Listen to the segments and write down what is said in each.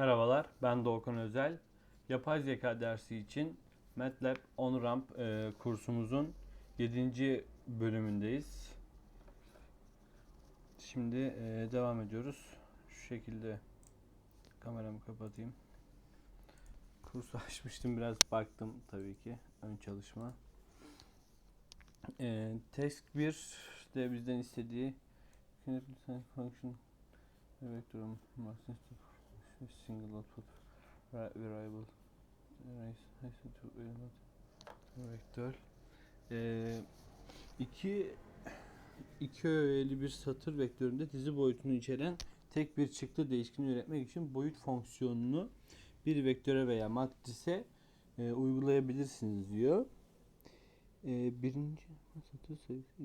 Merhabalar, ben Doğukan Özel. Yapay zeka dersi için MATLAB OnRamp e, kursumuzun 7. bölümündeyiz. Şimdi e, devam ediyoruz. Şu şekilde kameramı kapatayım. Kursu açmıştım biraz baktım tabii ki ön çalışma. E, task 1 de bizden istediği function vektörüm single output va- variable? Raise to vektör ee, iki iki öğeli bir satır vektöründe dizi boyutunu içeren tek bir çıktı değişkeni üretmek için boyut fonksiyonunu bir vektöre veya matrise e, uygulayabilirsiniz diyor. E, birinci satır sayısı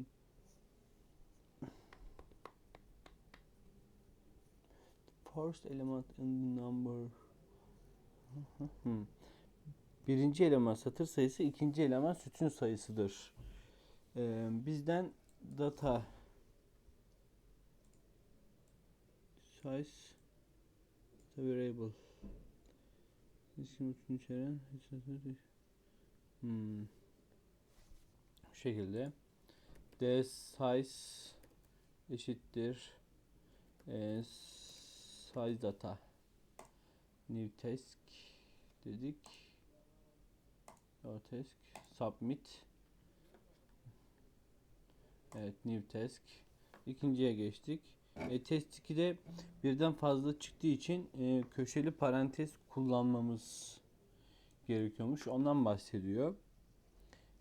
first element in the number Hmm. Birinci eleman satır sayısı, ikinci eleman sütun sayısıdır. Ee, bizden data size variable İsim içeren hmm. Bu şekilde d size eşittir e, size data new task dedik. O task submit. Evet new task. İkinciye geçtik. E, test 2'de birden fazla çıktığı için e, köşeli parantez kullanmamız gerekiyormuş. Ondan bahsediyor.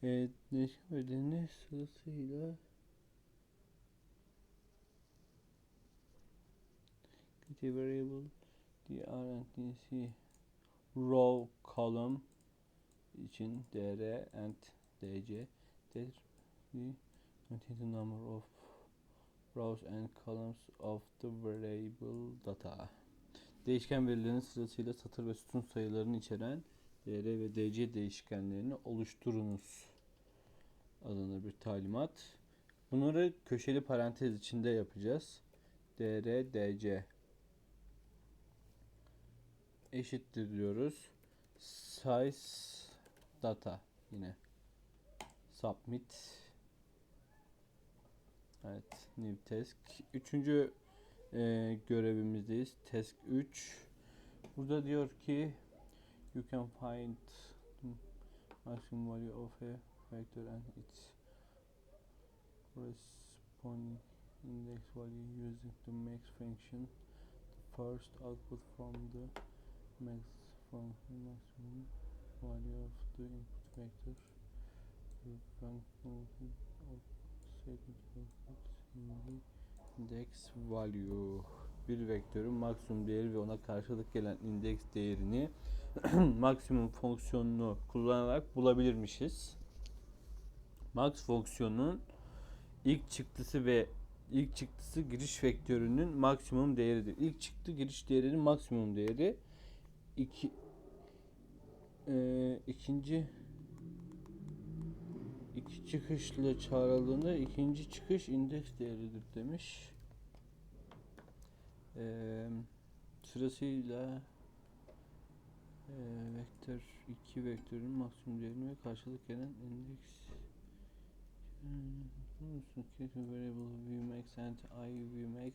E, ödeni sırasıyla Create variable drntc row column için dr and dc that we contain the number of rows and columns of the variable data. Değişken verilerin sırasıyla satır ve sütun sayılarını içeren dr ve dc değişkenlerini oluşturunuz adına bir talimat. Bunları köşeli parantez içinde yapacağız. dr dc eşittir diyoruz. Size data yine submit Evet new task. Üçüncü e, görevimizdeyiz. Task 3. Burada diyor ki you can find maximum value of a vector and its corresponding index value using the max function. The first output from the max function maximum value of the input vector can of second output in the index value bir vektörün maksimum değeri ve ona karşılık gelen indeks değerini maksimum fonksiyonunu kullanarak bulabilirmişiz. Max fonksiyonunun ilk çıktısı ve ilk çıktısı giriş vektörünün maksimum değeridir. İlk çıktı giriş değerinin maksimum değeri iki e, ikinci iki çıkışla çağrıldığında ikinci çıkış indeks değeridir demiş. E, sırasıyla e, vektör iki vektörün maksimum değerini ve karşılık gelen indeks variable vmax and i vmax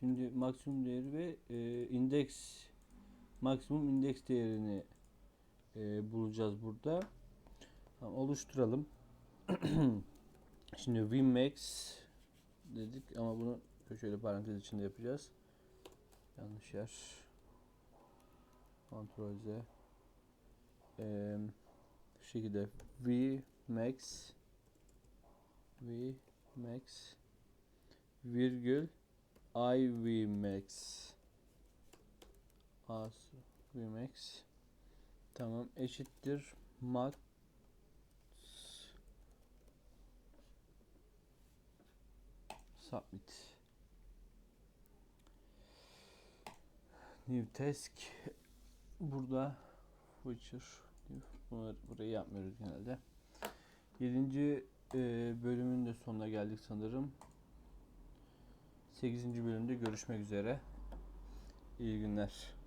şimdi maksimum değeri ve e, indeks maksimum indeks değerini e, bulacağız burada. Tamam, oluşturalım. Şimdi Vmax dedik ama bunu şöyle parantez içinde yapacağız. Yanlış yer. Ctrl Z. Ee, şu şekilde Vmax Vmax virgül I Vmax As Vmax tamam eşittir. Max. Submit. New task. Burada feature bunları burayı yapmıyoruz genelde. 7. E, bölümün de sonuna geldik sanırım. 8. bölümde görüşmek üzere. İyi günler